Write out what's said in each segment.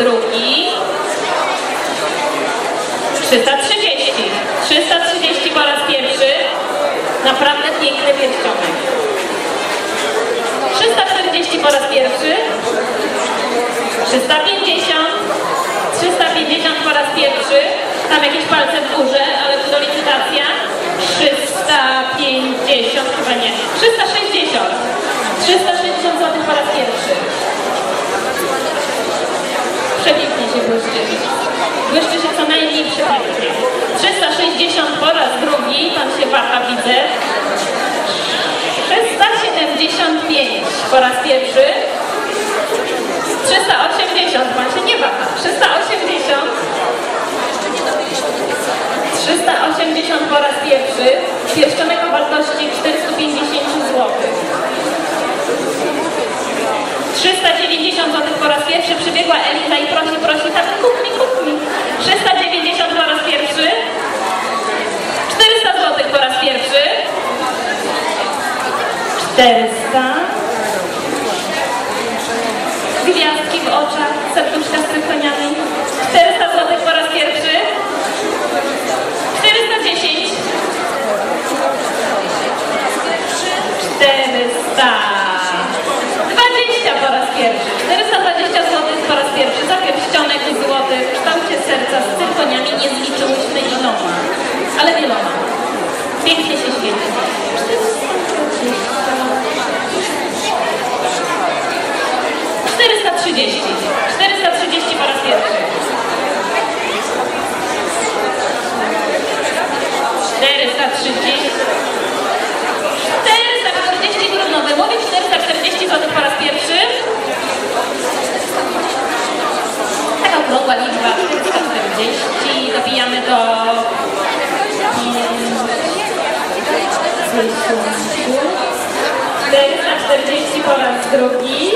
drugi. 330. 330 po raz pierwszy. Naprawdę piękny pierścionek. 340 po raz pierwszy. 350. 350 po raz pierwszy. Tam jakieś palce w górze, ale to do licytacja. 350, chyba nie. 360. 360 zł po raz pierwszy. Błyszczy się co najmniej przepięknie. 360 po raz drugi, pan się waha, widzę. 375 po raz pierwszy. 380, pan się nie waha. 380. 380 po raz pierwszy. Pierścionek o wartości 450 zł. 390 zł po raz pierwszy. Przybiegła Elita i prosi, prosi, tak kup mi, kup mi. 390 po raz pierwszy. 400 zł po raz pierwszy. 400. Gwiazdki w oczach, serduszka z cykloniami. 400 zł po raz pierwszy. 410. 420 po raz pierwszy. 420 zł po raz pierwszy za pierścionek złoty w kształcie serca z cyrkoniami. Nie zliczyłyśmy iloma, ale wieloma. Pięknie się świeci. 430. 430 po raz pierwszy. 440 po raz drugi.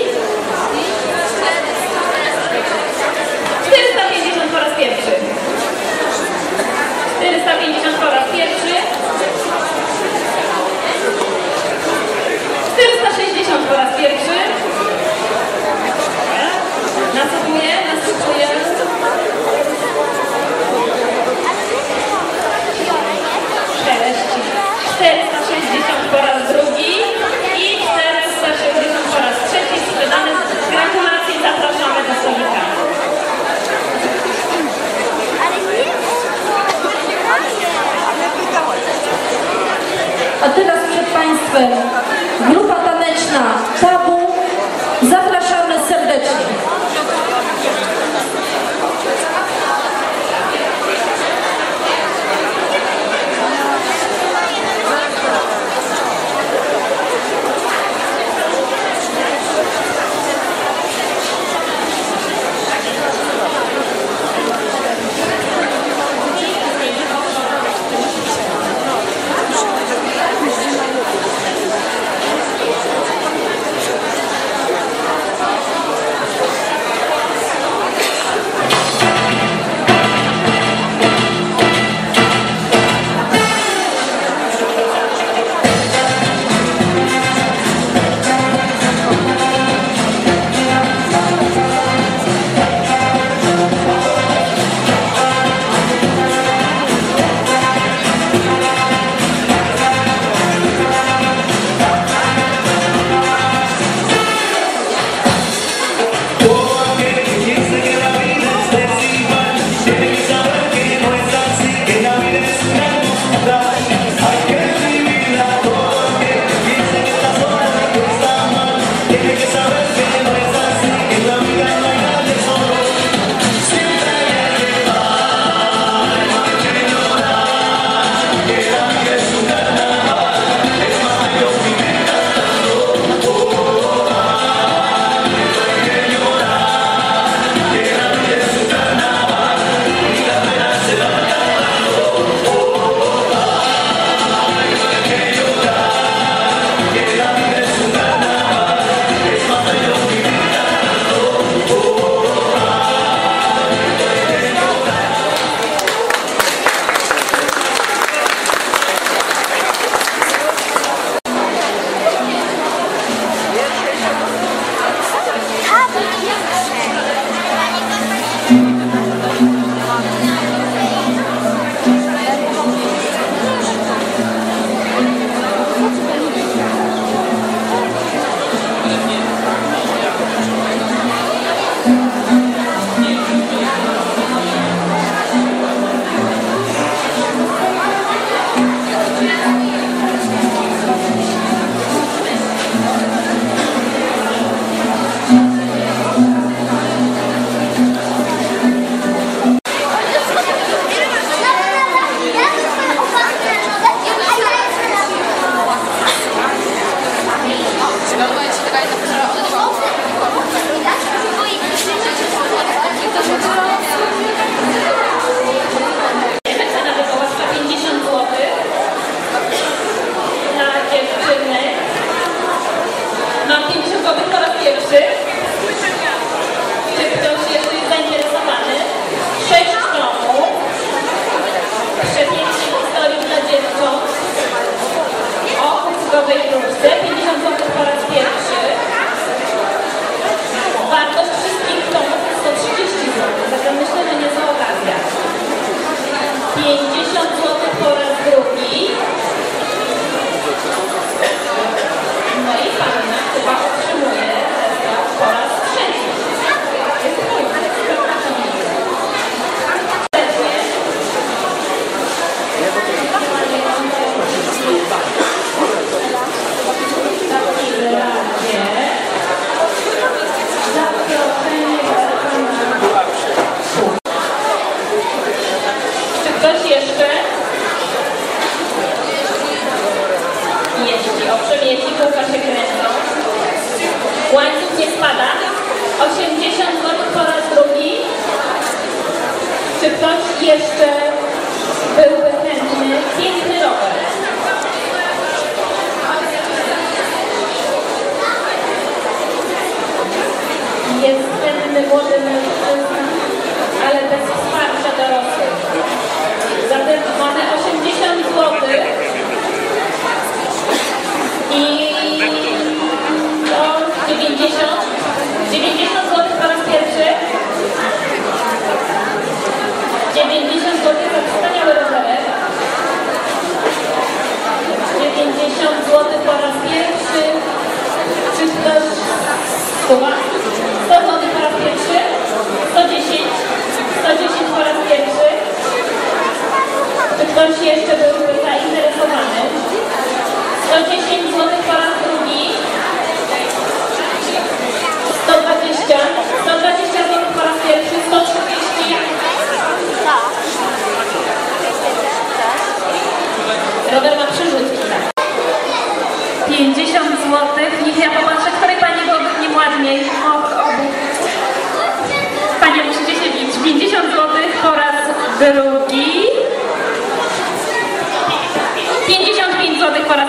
Escolar.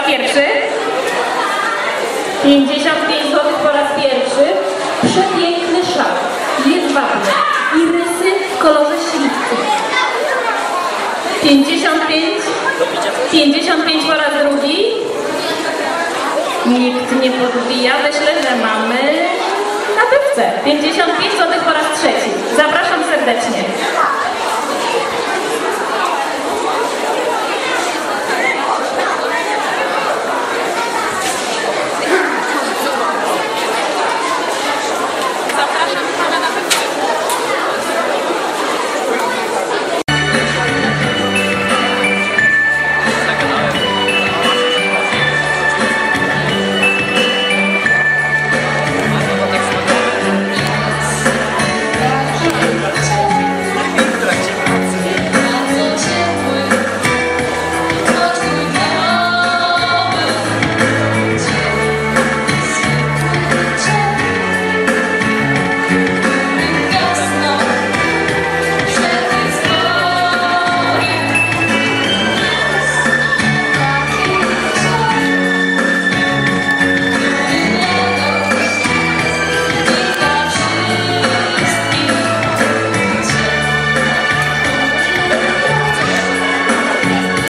pierwszy. 55 zł po raz pierwszy. Przepiękny szal. Jedwabny. I rysy w kolorze śliwki. 55. 55 po raz drugi. Nikt nie podbija. Myślę, że mamy na pewce. 55 zł po raz trzeci. Zapraszam serdecznie.